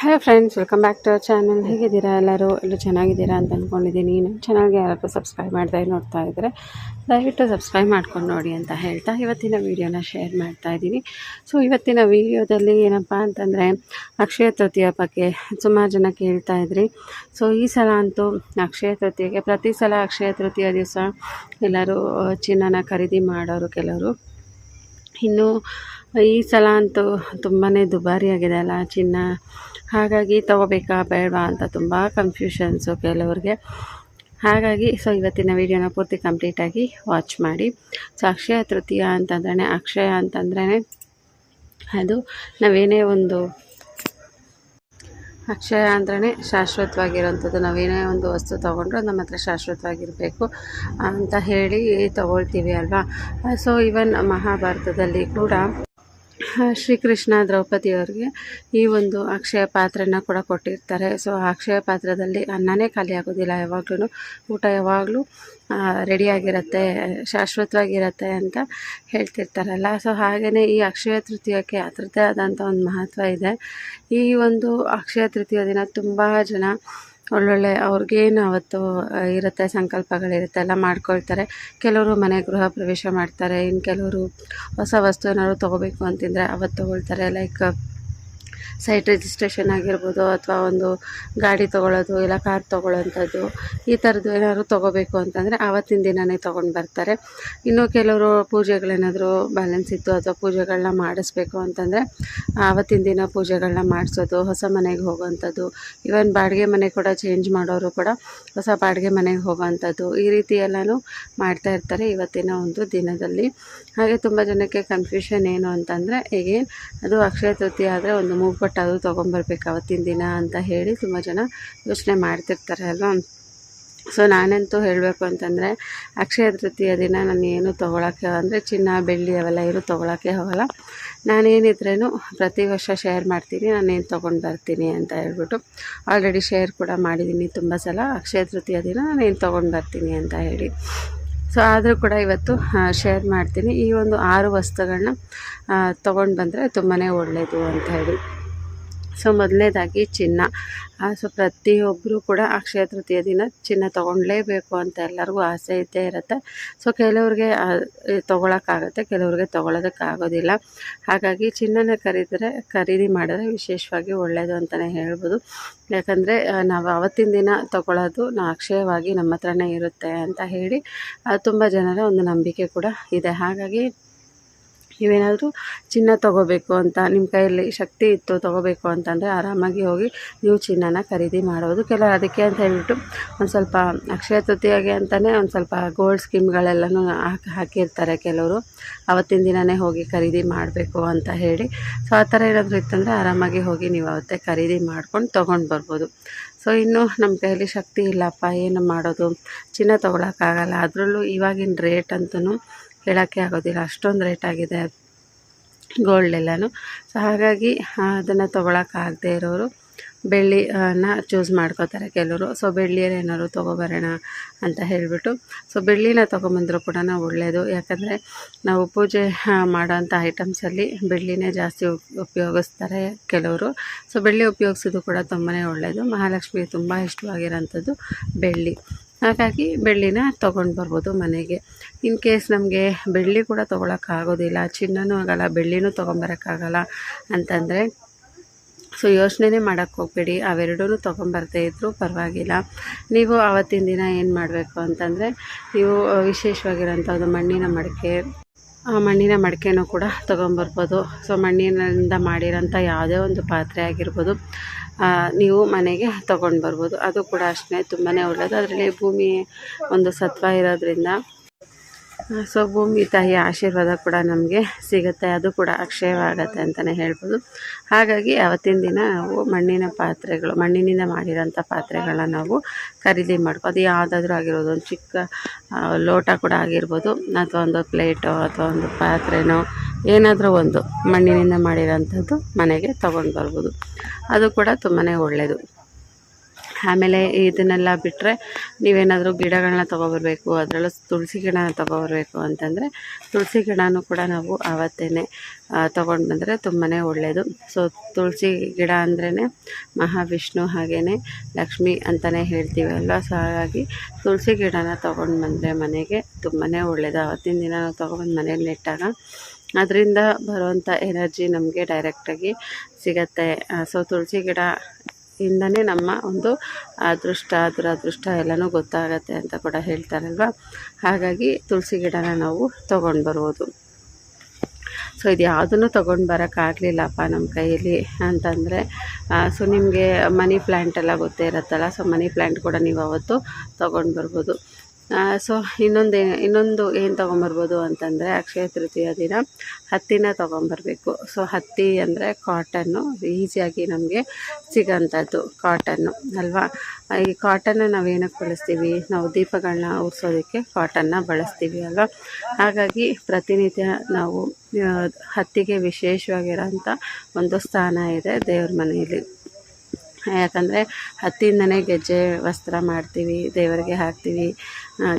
Hello friends welcome back to our channel ಹೇಗಿದ್ದೀರಾ ಎಲ್ಲರೂ? ಎಲ್ಲರೂ ಚೆನ್ನಾಗಿದ್ದೀರಾ ಅಂತ ಅಂದ್ಕೊಂಡಿದ್ದೀನಿ ನಮ್ಮ ಚಾನಲ್ಗೆ ಯಾರಾದರೂ ಸಬ್ಸ್ಕ್ರೈಬ್ ಮಾಡ್ತಾ ನೋಡ್ತಾ ಇದ್ದರೆ ದಯವಿಟ್ಟು ಸಬ್ಸ್ಕ್ರೈಬ್ ಮಾಡ್ಕೊಂಡು ನೋಡಿ ಅಂತ ಹೇಳ್ತಾ ಇವತ್ತಿನ ವೀಡಿಯೋನ ಶೇರ್ ಮಾಡ್ತಾ ಇದ್ದೀನಿ. ಸೊ ಇವತ್ತಿನ ವೀಡಿಯೋದಲ್ಲಿ ಏನಪ್ಪ ಅಂತಂದರೆ ಅಕ್ಷಯ ತೃತೀಯ ಬಗ್ಗೆ ಸುಮಾರು ಜನ ಕೇಳ್ತಾ ಇದ್ರಿ. ಸೊ ಈ ಸಲ ಅಂತೂ ಅಕ್ಷಯ ತೃತೀಯಗೆ ಪ್ರತಿ ಸಲ ಅಕ್ಷಯ ತೃತೀಯ ದಿವಸ ಎಲ್ಲರೂ ಚಿನ್ನನ ಖರೀದಿ ಮಾಡೋರು ಕೆಲವರು. ಇನ್ನು ಈ ಸಲ ಅಂತೂ ತುಂಬಾ ದುಬಾರಿ ಆಗಿದೆ ಅಲ್ಲ ಚಿನ್ನ. ಹಾಗಾಗಿ ತೊಗೋಬೇಕಾ ಬೇಡವಾ ಅಂತ ತುಂಬ ಕನ್ಫ್ಯೂಷನ್ಸು ಕೆಲವ್ರಿಗೆ. ಹಾಗಾಗಿ ಸೊ ಇವತ್ತಿನ ವೀಡಿಯೋನ ಪೂರ್ತಿ ಕಂಪ್ಲೀಟಾಗಿ ವಾಚ್ ಮಾಡಿ. ಸೊ ಅಕ್ಷಯ ತೃತೀಯ ಅಂತಂದ್ರೆ ಅಕ್ಷಯ ಅಂತಂದ್ರೆ ಅದು ನಾವೇನೇ ಒಂದು ಅಕ್ಷಯ ಅಂದ್ರೆ ಶಾಶ್ವತವಾಗಿರೋಂಥದ್ದು ನಾವೇನೇ ಒಂದು ವಸ್ತು ತೊಗೊಂಡ್ರು ನಮ್ಮ ಹತ್ರ ಶಾಶ್ವತವಾಗಿರಬೇಕು ಅಂತ ಹೇಳಿ ತೊಗೊಳ್ತೀವಿ ಅಲ್ವಾ? ಸೊ ಇವನ್ ಮಹಾಭಾರತದಲ್ಲಿ ಕೂಡ ಶ್ರೀಕೃಷ್ಣ ದ್ರೌಪದಿಯವ್ರಿಗೆ ಈ ಒಂದು ಅಕ್ಷಯ ಪಾತ್ರನ ಕೂಡ ಕೊಟ್ಟಿರ್ತಾರೆ. ಸೊ ಅಕ್ಷಯ ಪಾತ್ರದಲ್ಲಿ ಅನ್ನನೇ ಖಾಲಿ ಆಗೋದಿಲ್ಲ. ಯಾವಾಗ್ಲೂ ಊಟ ಯಾವಾಗಲೂ ರೆಡಿಯಾಗಿರುತ್ತೆ, ಶಾಶ್ವತವಾಗಿರುತ್ತೆ ಅಂತ ಹೇಳ್ತಿರ್ತಾರಲ್ಲ. ಸೊ ಹಾಗೆಯೇ ಈ ಅಕ್ಷಯ ತೃತೀಯಕ್ಕೆ ಅದರದ್ದೇ ಆದಂಥ ಒಂದು ಮಹತ್ವ ಇದೆ. ಈ ಒಂದು ಅಕ್ಷಯ ತೃತೀಯ ದಿನ ತುಂಬ ಜನ ಒಳ್ಳೊಳ್ಳೆ ಅವ್ರಿಗೇನು ಅವತ್ತು ಇರುತ್ತೆ, ಸಂಕಲ್ಪಗಳಿರುತ್ತೆ, ಎಲ್ಲ ಮಾಡ್ಕೊಳ್ತಾರೆ. ಕೆಲವರು ಮನೆ ಗೃಹ ಪ್ರವೇಶ ಮಾಡ್ತಾರೆ ಇನ್ನು ಕೆಲವರು ಹೊಸ ವಸ್ತು ಏನಾದ್ರು ತೊಗೋಬೇಕು ಅಂತಿದ್ರೆ ಅವತ್ತು ತೊಗೊಳ್ತಾರೆ ಲೈಕ್ ಸೈಟ್ ರಿಜಿಸ್ಟ್ರೇಷನ್ ಆಗಿರ್ಬೋದು ಅಥವಾ ಒಂದು ಗಾಡಿ ತೊಗೊಳ್ಳೋದು ಇಲ್ಲ ಕಾರ್ ತೊಗೊಳ್ಳೋಂಥದ್ದು, ಈ ಥರದ್ದು ಏನಾದ್ರು ತೊಗೋಬೇಕು ಅಂತಂದರೆ ಆವತ್ತಿನ ದಿನವೇ ತೊಗೊಂಡು ಬರ್ತಾರೆ. ಇನ್ನು ಕೆಲವರು ಪೂಜೆಗಳೇನಾದರೂ ಬ್ಯಾಲೆನ್ಸ್ ಇತ್ತು ಅಥವಾ ಪೂಜೆಗಳನ್ನ ಮಾಡಿಸ್ಬೇಕು ಅಂತಂದರೆ ಆವತ್ತಿನ ದಿನ ಪೂಜೆಗಳನ್ನ ಮಾಡಿಸೋದು, ಹೊಸ ಮನೆಗೆ ಹೋಗೋವಂಥದ್ದು ಇವನ್ ಬಾಡಿಗೆ ಮನೆ ಕೂಡ ಚೇಂಜ್ ಮಾಡೋರು ಕೂಡ ಹೊಸ ಬಾಡಿಗೆ ಮನೆಗೆ ಹೋಗೋವಂಥದ್ದು, ಈ ರೀತಿ ಎಲ್ಲನೂ ಮಾಡ್ತಾ ಇರ್ತಾರೆ ಇವತ್ತಿನ ಒಂದು ದಿನದಲ್ಲಿ. ಹಾಗೆ ತುಂಬ ಜನಕ್ಕೆ ಕನ್ಫ್ಯೂಷನ್ ಏನು ಅಂತಂದರೆ, ಈಗೇನು ಅದು ಅಕ್ಷಯ ತೃತೀಯ ಆದರೆ ಒಂದು ಮೂಗ್ಬಟ್ಟು ಅದು ತೊಗೊಂಬರ್ಬೇಕು ಅವತ್ತಿನ ದಿನ ಅಂತ ಹೇಳಿ ತುಂಬ ಜನ ಯೋಚನೆ ಮಾಡ್ತಿರ್ತಾರೆ ಅಲ್ವಾ? ಸೊ ನಾನಂತೂ ಹೇಳಬೇಕು ಅಂತಂದರೆ, ಅಕ್ಷಯ ತೃತೀಯ ದಿನ ನಾನು ಏನು ತೊಗೊಳಕ್ಕೆ ಅಂದರೆ ಚಿನ್ನ, ಬೆಳ್ಳಿ ಅವೆಲ್ಲ ಏನು ತೊಗೊಳಕ್ಕೆ ಹೋಗಲ್ಲ. ನಾನೇನಿದ್ರೂ ಪ್ರತಿ ವರ್ಷ ಶೇರ್ ಮಾಡ್ತೀನಿ, ನಾನೇನು ತೊಗೊಂಡು ಬರ್ತೀನಿ ಅಂತ ಹೇಳ್ಬಿಟ್ಟು ಆಲ್ರೆಡಿ ಶೇರ್ ಕೂಡ ಮಾಡಿದ್ದೀನಿ ತುಂಬ ಸಲ. ಅಕ್ಷಯ ತೃತೀಯ ದಿನ ನಾನೇನು ತೊಗೊಂಡು ಬರ್ತೀನಿ ಅಂತ ಹೇಳಿ. ಸೊ ಆದರೂ ಕೂಡ ಇವತ್ತು ಶೇರ್ ಮಾಡ್ತೀನಿ. ಈ ಒಂದು ಆರು ವಸ್ತುಗಳನ್ನ ತೊಗೊಂಡು ಬಂದರೆ ತುಂಬಾ ಒಳ್ಳೆಯದು ಅಂತ ಹೇಳಿ. ಸೊ ಮೊದಲನೇದಾಗಿ ಚಿನ್ನ. ಸೊ ಪ್ರತಿಯೊಬ್ಬರು ಕೂಡ ಅಕ್ಷಯ ತೃತೀಯ ದಿನ ಚಿನ್ನ ತೊಗೊಳ್ಲೇಬೇಕು ಅಂತ ಎಲ್ಲರಿಗೂ ಆಸೆ ಇದ್ದೇ ಇರುತ್ತೆ. ಸೊ ಕೆಲವ್ರಿಗೆ ತೊಗೊಳಕ್ಕಾಗತ್ತೆ, ಕೆಲವ್ರಿಗೆ ತೊಗೊಳೋದಕ್ಕಾಗೋದಿಲ್ಲ. ಹಾಗಾಗಿ ಚಿನ್ನನ ಖರೀದಿದ್ರೆ, ಖರೀದಿ ಮಾಡಿದ್ರೆ ವಿಶೇಷವಾಗಿ ಒಳ್ಳೆಯದು ಅಂತಲೇ ಹೇಳ್ಬೋದು. ಯಾಕಂದರೆ ನಾವು ಅವತ್ತಿನ ದಿನ ತೊಗೊಳ್ಳೋದು ನಾ ಅಕ್ಷಯವಾಗಿ ನಮ್ಮ ಹತ್ರನೇ ಇರುತ್ತೆ ಅಂತ ಹೇಳಿ ತುಂಬ ಜನರ ಒಂದು ನಂಬಿಕೆ ಕೂಡ ಇದೆ. ಹಾಗಾಗಿ ನೀವೇನಾದರೂ ಚಿನ್ನ ತೊಗೋಬೇಕು ಅಂತ ನಿಮ್ಮ ಕೈಯಲ್ಲಿ ಶಕ್ತಿ ಇತ್ತು ತೊಗೋಬೇಕು ಅಂತಂದರೆ ಆರಾಮಾಗಿ ಹೋಗಿ ನೀವು ಚಿನ್ನನ ಖರೀದಿ ಮಾಡೋದು. ಕೆಲವರು ಅದಕ್ಕೆ ಅಂತ ಹೇಳಿಬಿಟ್ಟು ಒಂದು ಸ್ವಲ್ಪ ಅಕ್ಷಯ ತೃತೀಯಗೆ ಅಂತಲೇ ಒಂದು ಸ್ವಲ್ಪ ಗೋಲ್ಡ್ ಸ್ಕೀಮ್ಗಳೆಲ್ಲನೂ ಹಾಕಿ ಹಾಕಿರ್ತಾರೆ ಕೆಲವರು. ಅವತ್ತಿನ ದಿನವೇ ಹೋಗಿ ಖರೀದಿ ಮಾಡಬೇಕು ಅಂತ ಹೇಳಿ. ಸೊ ಆ ಥರ ಏನಾದರೂ ಇತ್ತಂದರೆ ಆರಾಮಾಗಿ ಹೋಗಿ ನೀವು ಅವತ್ತೇ ಖರೀದಿ ಮಾಡ್ಕೊಂಡು ತೊಗೊಂಡು ಬರ್ಬೋದು. ಸೊ ಇನ್ನು ನಮ್ಮ ಕೈಯಲ್ಲಿ ಶಕ್ತಿ ಇಲ್ಲಪ್ಪ, ಏನು ಮಾಡೋದು? ಚಿನ್ನ ತೊಗೊಳಕ್ಕಾಗಲ್ಲ. ಅದರಲ್ಲೂ ಇವಾಗಿನ ರೇಟ್ ಅಂತೂ ಹೇಳೋಕ್ಕೆ ಆಗೋದಿಲ್ಲ. ಅಷ್ಟೊಂದು ರೇಟ್ ಆಗಿದೆ ಗೋಲ್ಡ್ ಎಲ್ಲನೂ. ಸೊ ಹಾಗಾಗಿ ಅದನ್ನು ತೊಗೊಳಕ್ಕಾಗದೇ ಇರೋರು ಬೆಳ್ಳಿನ ಚೂಸ್ ಮಾಡ್ಕೋತಾರೆ ಕೆಲವರು. ಸೊ ಬೆಳ್ಳಿಯಲ್ಲಿ ಏನಾದ್ರು ತೊಗೊಬರೋಣ ಅಂತ ಹೇಳಿಬಿಟ್ಟು ಸೊ ಬೆಳ್ಳಿನ ತೊಗೊಂಬಂದರೂ ಕೂಡ ಒಳ್ಳೆಯದು ಯಾಕಂದರೆ, ನಾವು ಪೂಜೆ ಮಾಡೋಂಥ ಐಟಮ್ಸಲ್ಲಿ ಬೆಳ್ಳಿನೇ ಜಾಸ್ತಿ ಉಪ್- ಉಪಯೋಗಿಸ್ತಾರೆ ಕೆಲವರು. ಸೊ ಬೆಳ್ಳಿ ಉಪಯೋಗಿಸೋದು ಕೂಡ ತುಂಬಾ ಒಳ್ಳೆಯದು ಮಹಾಲಕ್ಷ್ಮಿಗೆ ತುಂಬ ಇಷ್ಟವಾಗಿರೋಂಥದ್ದು ಬೆಳ್ಳಿ. ಹಾಗಾಗಿ ಬೆಳ್ಳಿನ ತೊಗೊಂಡು ಬರ್ಬೋದು ಮನೆಗೆ. ಇನ್ ಕೇಸ್ ನಮಗೆ ಬೆಳ್ಳಿ ಕೂಡ ತೊಗೊಳಕ್ಕಾಗೋದಿಲ್ಲ ಚಿನ್ನನೂ ಆಗಲ್ಲ, ಬೆಳ್ಳಿನೂ ತೊಗೊಂಬರೋಕ್ಕಾಗಲ್ಲ ಅಂತಂದರೆ ಸೊ ಯೋಚನೆ ಮಾಡೋಕ್ಕೆ ಹೋಗಬೇಡಿ ಅವೆರಡೂ ತೊಗೊಂಬರ್ದೇ ಇದ್ದರೂ ಪರವಾಗಿಲ್ಲ. ನೀವು ಆವತ್ತಿನ ದಿನ ಏನು ಮಾಡಬೇಕು ಅಂತಂದರೆ, ನೀವು ವಿಶೇಷವಾಗಿರೋಂಥದ್ದು ಮಣ್ಣಿನ ಮಡಿಕೆ ಮಣ್ಣಿನ ಮಡಿಕೆನೂ ಕೂಡ ತೊಗೊಂಬರ್ಬೋದು. ಸೊ ಮಣ್ಣಿನಿಂದ ಮಾಡಿರೋಂಥ ಯಾವುದೇ ಒಂದು ಪಾತ್ರೆ ಆಗಿರ್ಬೋದು ಆ, ನೀವು ಮನೆಗೆ ತೊಗೊಂಡು ಬರ್ಬೋದು ಅದು ಕೂಡ ಅಷ್ಟೇ ತುಂಬಾ ಒಳ್ಳೆಯದು ಅದರಲ್ಲಿ ಭೂಮಿ ಒಂದು ಸತ್ವ ಇರೋದ್ರಿಂದ ಸೊ, ಭೂಮಿ ತಾಯಿಯ ಆಶೀರ್ವಾದ ಕೂಡ ನಮಗೆ ಸಿಗುತ್ತೆ. ಅದು ಕೂಡ ಅಕ್ಷಯವಾಗತ್ತೆ ಅಂತಲೇ ಹೇಳ್ಬೋದು. ಹಾಗಾಗಿ ಅವತ್ತಿನ ದಿನ ನಾವು ಮಣ್ಣಿನ ಪಾತ್ರೆಗಳು, ಮಣ್ಣಿನಿಂದ ಮಾಡಿರೋಂಥ ಪಾತ್ರೆಗಳನ್ನ ನಾವು ಖರೀದಿ ಮಾಡ್ಕೊ, ಅದು ಯಾವುದಾದ್ರೂ ಆಗಿರ್ಬೋದು, ಒಂದು ಚಿಕ್ಕ ಲೋಟ ಕೂಡ ಆಗಿರ್ಬೋದು, ಅಥವಾ ಒಂದು ಪ್ಲೇಟೋ, ಅಥವಾ ಒಂದು ಪಾತ್ರೆನೋ, ಏನಾದರೂ ಒಂದು ಮಣ್ಣಿನಿಂದ ಮಾಡಿರೋಂಥದ್ದು ಮನೆಗೆ ತೊಗೊಂಡು ಬರ್ಬೋದು. ಅದು ಕೂಡ ತುಂಬಾ ಒಳ್ಳೆಯದು ಆಮೇಲೆ ಇದನ್ನೆಲ್ಲ ಬಿಟ್ಟರೆ ನೀವೇನಾದರೂ ಗಿಡಗಳನ್ನ ತೊಗೊಬರ್ಬೇಕು, ಅದರಲ್ಲೂ ತುಳಸಿ ಗಿಡನ ತೊಗೊಬರ್ಬೇಕು ಅಂತಂದರೆ ತುಳಸಿ ಗಿಡನೂ ಕೂಡ ನಾವು ಆವತ್ತೇ ತೊಗೊಂಡು ಬಂದರೆ ತುಂಬಾ ಒಳ್ಳೆಯದು ಸೊ ತುಳಸಿ ಗಿಡ ಅಂದ್ರೇ ಮಹಾವಿಷ್ಣು ಹಾಗೆಯೇ ಲಕ್ಷ್ಮಿ ಅಂತಲೇ ಹೇಳ್ತೀವಿ ಅಲ್ವಾ? ಸೊ ಹಾಗಾಗಿ ತುಳಸಿ ಗಿಡನ ತೊಗೊಂಡು ಬಂದರೆ ಮನೆಗೆ ತುಂಬಾ ಒಳ್ಳೆಯದು ಆವತ್ತಿನ ದಿನ ನಾವು ತೊಗೊಬಂದು ಮನೇಲಿ ನೆಟ್ಟಾಗ ಅದರಿಂದ ಬರುವಂಥ ಎನರ್ಜಿ ನಮಗೆ ಡೈರೆಕ್ಟಾಗಿ ಸಿಗತ್ತೆ. ಸೊ ತುಳಸಿ ಗಿಡ ಇಂದನೇ ನಮ್ಮ ಒಂದು ಅದೃಷ್ಟ ದುರದೃಷ್ಟ ಎಲ್ಲನೂ ಗೊತ್ತಾಗತ್ತೆ ಅಂತ ಕೂಡ ಹೇಳ್ತಾರಲ್ವ? ಹಾಗಾಗಿ ತುಳಸಿ ಗಿಡನ ನಾವು ತೊಗೊಂಡು ಬರ್ಬೋದು. ಸೊ ಇದು ಯಾವುದನ್ನು ತೊಗೊಂಡು ಬರೋಕ್ಕಾಗಲಿಲ್ಲಪ್ಪ ನಮ್ಮ ಕೈಯಲ್ಲಿ ಅಂತಂದರೆ ಸೊ ನಿಮಗೆ ಮನಿ ಪ್ಲ್ಯಾಂಟ್ ಎಲ್ಲ ಗೊತ್ತೇ ಇರುತ್ತಲ್ಲ ಸೊ ಮನಿ ಪ್ಲ್ಯಾಂಟ್ ಕೂಡ ನೀವು ಅವತ್ತು ತೊಗೊಂಡು ಬರ್ಬೋದು. ಸೊ ಇನ್ನೊಂದು ಇನ್ನೊಂದು ಏನು ತೊಗೊಂಬರ್ಬೋದು ಅಂತಂದರೆ ಅಕ್ಷಯ ತೃತೀಯ ದಿನ ಹತ್ತಿನ ತೊಗೊಂಬರ್ಬೇಕು. ಸೊ ಹತ್ತಿ ಅಂದರೆ ಕಾಟನ್ನು ಈಸಿಯಾಗಿ ನಮಗೆ ಸಿಗೋಂಥದ್ದು ಕಾಟನ್ನು ಅಲ್ವಾ? ಈ ಕಾಟನ್ನು ನಾವು ಏನಕ್ಕೆ ಬಳಸ್ತೀವಿ? ನಾವು ದೀಪಗಳನ್ನ ಉರಿಸೋದಕ್ಕೆ ಕಾಟನ್ನ ಬಳಸ್ತೀವಿ, ಅಲ್ವಾ? ಹಾಗಾಗಿ ಪ್ರತಿನಿತ್ಯ ನಾವು ಹತ್ತಿಗೆ ವಿಶೇಷವಾಗಿರೋಂಥ ಒಂದು ಸ್ಥಾನ ಇದೆ ದೇವ್ರ ಮನೆಯಲ್ಲಿ. ಯಾಕಂದರೆ ಹತ್ತಿಯಿಂದನೇ ಗೆಜ್ಜೆ ವಸ್ತ್ರ ಮಾಡ್ತೀವಿ, ದೇವರಿಗೆ ಹಾಕ್ತೀವಿ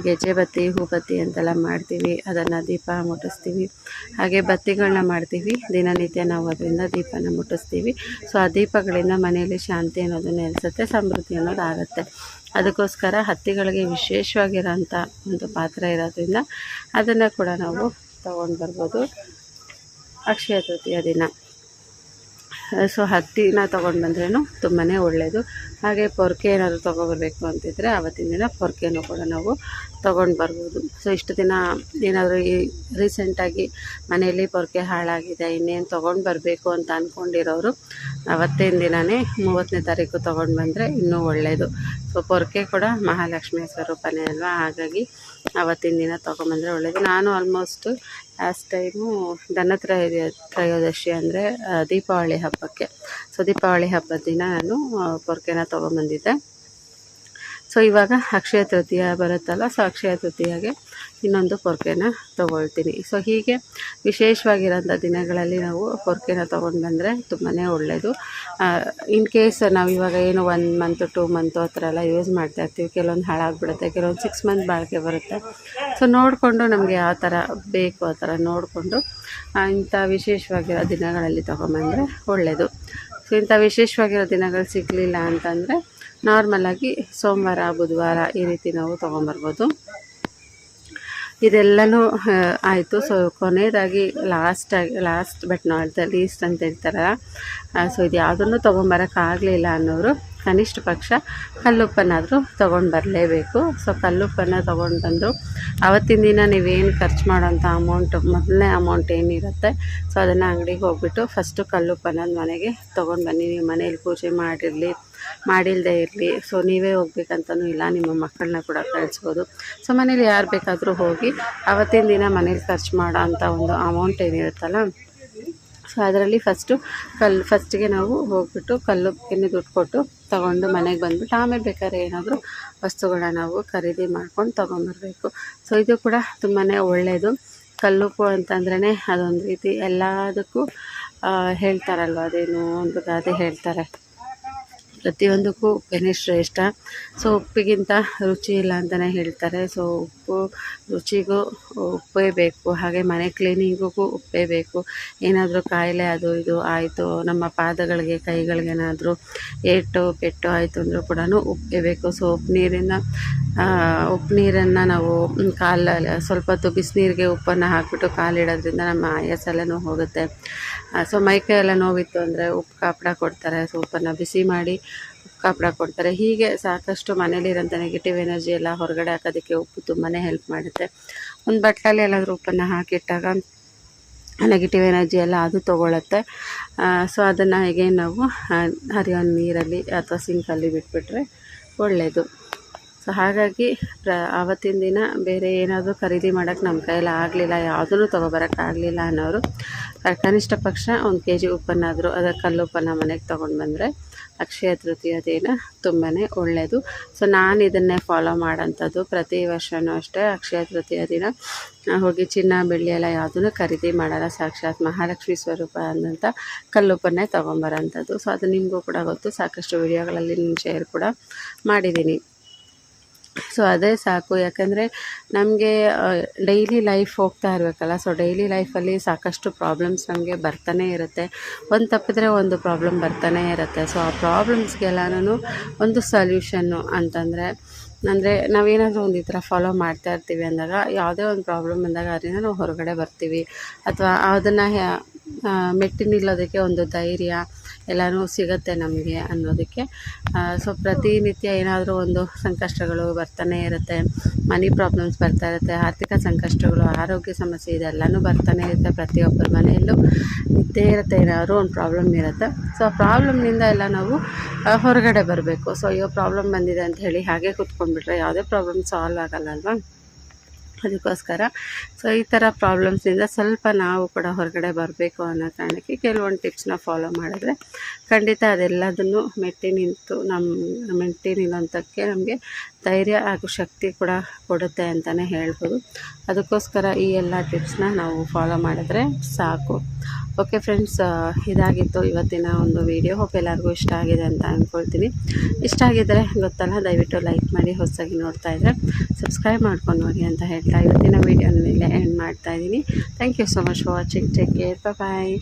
ಗೆಜ್ಜೆ ಬತ್ತಿ ಹೂಬತ್ತಿ ಅಂತೆಲ್ಲ ಮಾಡ್ತೀವಿ, ಅದನ್ನು ದೀಪ ಮುಟ್ಟಿಸ್ತೀವಿ. ಹಾಗೆ ಬತ್ತಿಗಳನ್ನ ಮಾಡ್ತೀವಿ, ದಿನನಿತ್ಯ ನಾವು ಅದರಿಂದ ದೀಪನ ಮುಟ್ಟಿಸ್ತೀವಿ. ಸೊ ಆ ದೀಪಗಳಿಂದ ಮನೆಯಲ್ಲಿ ಶಾಂತಿ ಅನ್ನೋದು ನೆಲೆಸುತ್ತೆ, ಸಮೃದ್ಧಿ ಅನ್ನೋದು ಆಗುತ್ತೆ. ಅದಕ್ಕೋಸ್ಕರ ಹತ್ತಿಗಳಿಗೆ ವಿಶೇಷವಾಗಿರೋಂಥ ಒಂದು ಪಾತ್ರ ಇರೋದ್ರಿಂದ ಅದನ್ನು ಕೂಡ ನಾವು ತೊಗೊಂಡು ಬರ್ಬೋದು ಅಕ್ಷಯ ತೃತೀಯ ದಿನ. ಸೊ ಹತ್ತಿನ ತೊಗೊಂಡು ಬಂದ್ರೂ ತುಂಬಾ ಒಳ್ಳೆಯದು ಹಾಗೆ ಪೊರ್ಕೆ ಏನಾದರೂ ತೊಗೊಬರ್ಬೇಕು ಅಂತಿದ್ರೆ ಆವತ್ತಿನ ದಿನ ಪೊರ್ಕೆನೂ ಕೂಡ ನಾವು ತೊಗೊಂಡು ಬರ್ಬೋದು. ಸೊ ಇಷ್ಟು ದಿನ ಏನಾದರೂ ಈ ರೀಸೆಂಟಾಗಿ ಮನೆಯಲ್ಲಿ ಪೊರ್ಕೆ ಹಾಳಾಗಿದೆ, ಇನ್ನೇನು ತೊಗೊಂಡು ಬರಬೇಕು ಅಂತ ಅಂದ್ಕೊಂಡಿರೋರು ಅವತ್ತಿನ ದಿನವೇ ಮೂವತ್ತನೇ ತಾರೀಕು ತೊಗೊಂಡು ಬಂದರೆ ಇನ್ನೂ ಒಳ್ಳೆಯದು ಸೊ ಪೊರ್ಕೆ ಕೂಡ ಮಹಾಲಕ್ಷ್ಮಿಯ ಸ್ವರೂಪನೇ ಅಲ್ವಾ? ಹಾಗಾಗಿ ಅವತ್ತಿನ ದಿನ ತೊಗೊಂಬಂದರೆ ಒಳ್ಳೆಯದು ನಾನು ಆಲ್ಮೋಸ್ಟ್ ಲಾಸ್ಟ್ ಟೈಮು ಧನತ್ರಯ ತ್ರಯೋದಶಿ ಅಂದರೆ ದೀಪಾವಳಿ ಹಬ್ಬಕ್ಕೆ. ಸೊ ದೀಪಾವಳಿ ಹಬ್ಬದ ದಿನ ನಾನು ಪೊರ್ಕೆನ ತೊಗೊಂಬಂದಿದ್ದೆ. ಸೊ ಇವಾಗ ಅಕ್ಷಯ ತೃತೀಯ ಬರುತ್ತಲ್ಲ ಸೊ ಅಕ್ಷಯ ತೃತೀಯಗೆ ಇನ್ನೊಂದು ಪೊರ್ಕೆನ ತೊಗೊಳ್ತೀನಿ. ಸೊ ಹೀಗೆ ವಿಶೇಷವಾಗಿರೋಂಥ ದಿನಗಳಲ್ಲಿ ನಾವು ಪೊರ್ಕೆನ ತೊಗೊಂಡು ಬಂದರೆ ತುಂಬಾ ಒಳ್ಳೆಯದು ಇನ್ ಕೇಸ್ ನಾವು ಇವಾಗ ಏನು ಒನ್ ಮಂತ್ ಟೂ ಮಂತು ಆ ಥರ ಎಲ್ಲ ಯೂಸ್ ಮಾಡ್ತಾ ಇರ್ತೀವಿ, ಕೆಲವೊಂದು ಹಾಳಾಗ್ಬಿಡುತ್ತೆ, ಕೆಲವೊಂದು ಸಿಕ್ಸ್ ಮಂತ್ ಬಾಳಿಕೆ ಬರುತ್ತೆ. ಸೊ ನೋಡಿಕೊಂಡು ನಮಗೆ ಯಾವ ಥರ ಬೇಕು ಆ ಥರ ನೋಡಿಕೊಂಡು ಇಂಥ ವಿಶೇಷವಾಗಿರೋ ದಿನಗಳಲ್ಲಿ ತೊಗೊಂಬಂದರೆ ಒಳ್ಳೆಯದು ಸೊ ಇಂಥ ವಿಶೇಷವಾಗಿರೋ ದಿನಗಳು ಸಿಗಲಿಲ್ಲ ಅಂತಂದರೆ ನಾರ್ಮಲಾಗಿ ಸೋಮವಾರ ಬುಧವಾರ ಈ ರೀತಿ ನಾವು ತೊಗೊಂಬರ್ಬೋದು. ಇದೆಲ್ಲನೂ ಆಯಿತು. ಸೊ ಕೊನೆಯದಾಗಿ ಲಾಸ್ಟಾಗಿ last but not the least ಅಂತ ಹೇಳ್ತಾರಲ್ಲ ಸೊ ಇದು ಯಾವುದನ್ನು ತೊಗೊಂಬರೋಕ್ಕಾಗಲಿಲ್ಲ ಅನ್ನೋರು ಕನಿಷ್ಠ ಪಕ್ಷ ಕಲ್ಲುಪ್ಪನಾದರೂ ತೊಗೊಂಡು ಬರಲೇಬೇಕು ಸೊ ಕಲ್ಲುಪ್ಪನ್ನು ತೊಗೊಂಡು ಬಂದು ಆವತ್ತಿನ ದಿನ ನೀವೇನು ಖರ್ಚು ಮಾಡೋಂಥ ಅಮೌಂಟ್ ಮೊದಲನೇ ಅಮೌಂಟ್ ಏನಿರುತ್ತೆ ಸೊ ಅದನ್ನು ಅಂಗಡಿಗೆ ಹೋಗ್ಬಿಟ್ಟು ಫಸ್ಟು ಕಲ್ಲುಪ್ಪನ ಮನೆಗೆ ತೊಗೊಂಡು ಬನ್ನಿ ನೀವು ಮನೇಲಿ ಪೂಜೆ ಮಾಡಿರಲಿ ಮಾಡಿಲ್ಲದೆ ಇರಲಿ. ಸೊ ನೀವೇ ಹೋಗ್ಬೇಕಂತನೂ ಇಲ್ಲ. ನಿಮ್ಮ ಮಕ್ಕಳನ್ನ ಕೂಡ ಕಳಿಸ್ಬೋದು. ಸೊ ಮನೇಲಿ ಯಾರು ಬೇಕಾದರೂ ಹೋಗಿ ಅವತ್ತಿನ ದಿನ ಮನೇಲಿ ಖರ್ಚು ಮಾಡೋ ಅಂಥ ಒಂದು ಅಮೌಂಟ್ ಏನಿರುತ್ತಲ್ಲ? ಸೊ ಅದರಲ್ಲಿ ಫಸ್ಟು ಕಲ್ಲು ಫಸ್ಟಿಗೆ ನಾವು ಹೋಗ್ಬಿಟ್ಟು ಕಲ್ಲುಪ್ಪಿಗೆ ದುಡ್ಡು ಕೊಟ್ಟು ತೊಗೊಂಡು ಮನೆಗೆ ಬಂದ್ಬಿಟ್ಟು ಆಮೇಲೆ ಬೇಕಾದ್ರೆ ಏನಾದರೂ ವಸ್ತುಗಳನ್ನ ನಾವು ಖರೀದಿ ಮಾಡ್ಕೊಂಡು ತೊಗೊಂಬರ್ಬೇಕು. ಸೊ ಇದು ಕೂಡ ತುಂಬಾ ಒಳ್ಳೆಯದು ಕಲ್ಲುಪ್ಪು ಅಂತಂದ್ರೇ ಅದೊಂದು ರೀತಿ ಎಲ್ಲದಕ್ಕೂ ಹೇಳ್ತಾರಲ್ವ? ಅದೇನು ಒಂದು ಗಾದೆ ಹೇಳ್ತಾರೆ. ಪ್ರತಿಯೊಂದಕ್ಕೂ ಉಪ್ಪೇನೆ ಶ್ರೇಷ್ಠ. ಸೊ, ಉಪ್ಪಿಗಿಂತ ರುಚಿ ಇಲ್ಲ ಅಂತಲೇ ಹೇಳ್ತಾರೆ. ಸೊ, ಉಪ್ಪು, ರುಚಿಗೂ ಉಪ್ಪೇ ಬೇಕು. ಹಾಗೆ ಮನೆ ಕ್ಲೀನಿಂಗಿಗೂ ಉಪ್ಪೇ ಬೇಕು. ಏನಾದರೂ ಕಾಯಿಲೆ, ಅದು ಇದು ಆಯಿತು, ನಮ್ಮ ಪಾದಗಳಿಗೆ, ಕೈಗಳಿಗೇನಾದರೂ ಏಟು, ಪೆಟ್ಟು ಆಯಿತು ಅಂದರೂ ಕೂಡ ಉಪ್ಪೇ ಬೇಕು. ಸೊ ಉಪ್ಪು ನೀರಿನ ಉಪ್ಪು ನೀರನ್ನು ನಾವು ಕಾಲಲ್ಲಿ ಸ್ವಲ್ಪ ಹೊತ್ತು ಬಿಸಿನೀರಿಗೆ ಉಪ್ಪನ್ನು ಹಾಕಿಬಿಟ್ಟು ಕಾಲಿಡೋದ್ರಿಂದ ನಮ್ಮ ಆಯಾಸ ಎಲ್ಲನೂ ಹೋಗುತ್ತೆ. ಸೊ ಮೈಕೈ ಎಲ್ಲ ನೋವಿತ್ತು ಅಂದರೆ ಉಪ್ಪು ಕಾಪಡ ಕೊಡ್ತಾರೆ. ಸೊ ಉಪ್ಪನ್ನು ಬಿಸಿ ಮಾಡಿ ಉಪ್ಪು ಕಾಪಡ ಕೊಡ್ತಾರೆ. ಹೀಗೆ ಸಾಕಷ್ಟು ಮನೇಲಿರೋಂಥ ನೆಗೆಟಿವ್ ಎನರ್ಜಿ ಎಲ್ಲ ಹೊರಗಡೆ ಹಾಕೋದಕ್ಕೆ ಉಪ್ಪು ತುಂಬಾ ಹೆಲ್ಪ್ ಮಾಡುತ್ತೆ. ಒಂದು ಬಟ್ಟಲಲ್ಲಿ ಎಲ್ಲಾದರೂ ಉಪ್ಪನ್ನು ಹಾಕಿಟ್ಟಾಗ ನೆಗೆಟಿವ್ ಎನರ್ಜಿ ಎಲ್ಲ ಅದು ತೊಗೊಳತ್ತೆ. ಸೊ ಅದನ್ನು ಹೇಗೆ ನಾವು ಹರಿಯೋ ನೀರಲ್ಲಿ ಅಥವಾ ಸಿಂಕಲ್ಲಿ ಬಿಟ್ಬಿಟ್ರೆ ಒಳ್ಳೆಯದು ಹಾಗಾಗಿ ಪ್ರ ಆವತ್ತಿನ ದಿನ ಬೇರೆ ಏನಾದರೂ ಖರೀದಿ ಮಾಡೋಕ್ಕೆ ನಮ್ಮ ಕೈಯಲ್ಲಿ ಆಗಲಿಲ್ಲ ಯಾವುದೂ ತೊಗೊಬರೋಕ್ಕಾಗಲಿಲ್ಲ ಅನ್ನೋರು, ಕನಿಷ್ಠ ಪಕ್ಷ ಒಂದು ಕೆ ಜಿ ಉಪ್ಪನ್ನಾದರೂ ಅದರ ಕಲ್ಲು ಉಪ್ಪನ್ನು ಮನೆಗೆ ತೊಗೊಂಡು ಬಂದರೆ ಅಕ್ಷಯ ತೃತೀಯ ದಿನ ತುಂಬಾ ಒಳ್ಳೆಯದು ಸೊ ನಾನು ಇದನ್ನೇ ಫಾಲೋ ಮಾಡೋಂಥದ್ದು ಪ್ರತಿ ವರ್ಷವೂ ಅಷ್ಟೇ, ಅಕ್ಷಯ ತೃತೀಯ ದಿನ ಹೋಗಿ ಚಿನ್ನ, ಬೆಳ್ಳಿ ಎಲ್ಲ ಯಾವುದೂ ಖರೀದಿ ಮಾಡಲ್ಲ, ಸಾಕ್ಷಾತ್ ಮಹಾಲಕ್ಷ್ಮಿ ಸ್ವರೂಪ ಅಂದಂಥ ಕಲ್ಲುಪ್ಪನ್ನೇ ತೊಗೊಂಬರೋಂಥದ್ದು. ಸೊ ಅದು ನಿಮಗೂ ಕೂಡ ಗೊತ್ತು, ಸಾಕಷ್ಟು ವಿಡಿಯೋಗಳಲ್ಲಿ ನಿಮ್ಮ ಶೇರ್ ಕೂಡ ಮಾಡಿದ್ದೀನಿ. ಸೊ ಅದೇ ಸಾಕು. ಯಾಕಂದರೆ ನಮಗೆ ಡೈಲಿ ಲೈಫ್ ಹೋಗ್ತಾ ಇರಬೇಕಲ್ಲ. ಸೊ ಡೈಲಿ ಲೈಫಲ್ಲಿ ಸಾಕಷ್ಟು ಪ್ರಾಬ್ಲಮ್ಸ್ ನಮಗೆ ಬರ್ತಾನೆ ಇರುತ್ತೆ. ಒಂದು ತಪ್ಪಿದ್ರೆ ಒಂದು ಪ್ರಾಬ್ಲಮ್ ಬರ್ತಾನೆ ಇರುತ್ತೆ. ಸೊ ಆ ಪ್ರಾಬ್ಲಮ್ಸ್ಗೆಲ್ಲನೂ ಒಂದು ಸೊಲ್ಯೂಷನ್ನು ಅಂತಂದರೆ, ಅಂದರೆ ನಾವೇನಾದರೂ ಒಂದು ಈ ಥರ ಫಾಲೋ ಮಾಡ್ತಾ ಇರ್ತೀವಿ ಅಂದಾಗ, ಯಾವುದೇ ಒಂದು ಪ್ರಾಬ್ಲಮ್ ಬಂದಾಗ ಅದರಿಂದ ನಾವು ಹೊರಗಡೆ ಬರ್ತೀವಿ. ಅಥವಾ ಅದನ್ನು ಮೆಟ್ಟಿ ನಿಲ್ಲೋದಕ್ಕೆ ಒಂದು ಧೈರ್ಯ ಎಲ್ಲನೂ ಸಿಗುತ್ತೆ ನಮಗೆ ಅನ್ನೋದಕ್ಕೆ. ಸೊ ಪ್ರತಿನಿತ್ಯ ಏನಾದರೂ ಒಂದು ಸಂಕಷ್ಟಗಳು ಬರ್ತಾನೆ ಇರುತ್ತೆ. ಮನಿ ಪ್ರಾಬ್ಲಮ್ಸ್ ಬರ್ತಾ ಇರುತ್ತೆ, ಆರ್ಥಿಕ ಸಂಕಷ್ಟಗಳು, ಆರೋಗ್ಯ ಸಮಸ್ಯೆ ಇದೆಲ್ಲನೂ ಬರ್ತಾನೆ ಇರುತ್ತೆ ಪ್ರತಿಯೊಬ್ಬರ ಮನೆಯಲ್ಲೂ. ಇದ್ದೇ ಇರುತ್ತೆ, ಏನಾದರೂ ಒಂದು ಪ್ರಾಬ್ಲಮ್ ಇರುತ್ತೆ. ಸೊ ಆ ಪ್ರಾಬ್ಲಮ್ನಿಂದ ಎಲ್ಲ ನಾವು ಹೊರಗಡೆ ಬರಬೇಕು. ಸೊ ಅಯ್ಯೋ ಪ್ರಾಬ್ಲಮ್ ಬಂದಿದೆ ಅಂತ ಹೇಳಿ ಹಾಗೆ ಕೂತ್ಕೊಂಡ್ಬಿಟ್ರೆ ಯಾವುದೇ ಪ್ರಾಬ್ಲಮ್ ಸಾಲ್ವ್ ಆಗಲ್ಲ ಅಲ್ವಾ? ಅದಕ್ಕೋಸ್ಕರ. ಸೊ ಈ ಥರ ಪ್ರಾಬ್ಲಮ್ಸಿಂದ ಸ್ವಲ್ಪ ನಾವು ಕೂಡ ಹೊರಗಡೆ ಬರಬೇಕು ಅನ್ನೋ ಕಾರಣಕ್ಕೆ ಕೆಲವೊಂದು ಟಿಪ್ಸ್ನ ಫಾಲೋ ಮಾಡಿದ್ರೆ ಖಂಡಿತ ಅದೆಲ್ಲದನ್ನು ಮೆಟ್ಟಿ ನಿಂತು ನಮ್ಮ ಮೆಟ್ಟಿ ನಿಲ್ಲೋಂಥಕ್ಕೆ ನಮಗೆ ಧೈರ್ಯ ಹಾಗೂ ಶಕ್ತಿ ಕೂಡ ಕೊಡುತ್ತೆ ಅಂತಲೇ ಹೇಳ್ಬೋದು. ಅದಕ್ಕೋಸ್ಕರ ಈ ಎಲ್ಲ ಟಿಪ್ಸ್ನ ನಾವು ಫಾಲೋ ಮಾಡಿದ್ರೆ ಸಾಕು. ಓಕೆ ಫ್ರೆಂಡ್ಸ್ ಇದಾಗಿತ್ತು ಇವತ್ತಿನ ಒಂದು ವಿಡಿಯೋ ಹೋಪ್ ಎಲ್ಲರಿಗೂ ಇಷ್ಟ ಆಗಿದೆ ಅಂತ ಅಂದ್ಕೊಳ್ತೀನಿ ಇಷ್ಟ ಆಗಿದ್ದರೆ ಗೊತ್ತಲ್ಲ, ದಯವಿಟ್ಟು ಲೈಕ್ ಮಾಡಿ, ಹೊಸದಾಗಿ ನೋಡ್ತಾ ಇದ್ದರೆ ಸಬ್ಸ್ಕ್ರೈಬ್ ಮಾಡ್ಕೊಂಡು ನೋಡಿ ಅಂತ ಹೇಳ್ತಾ ಇವತ್ತಿನ ವೀಡಿಯೋನ ಮೇಲೆ ಎಂಡ್ ಮಾಡ್ತಾ ಇದ್ದೀನಿ. Thank you so much for watching take care bye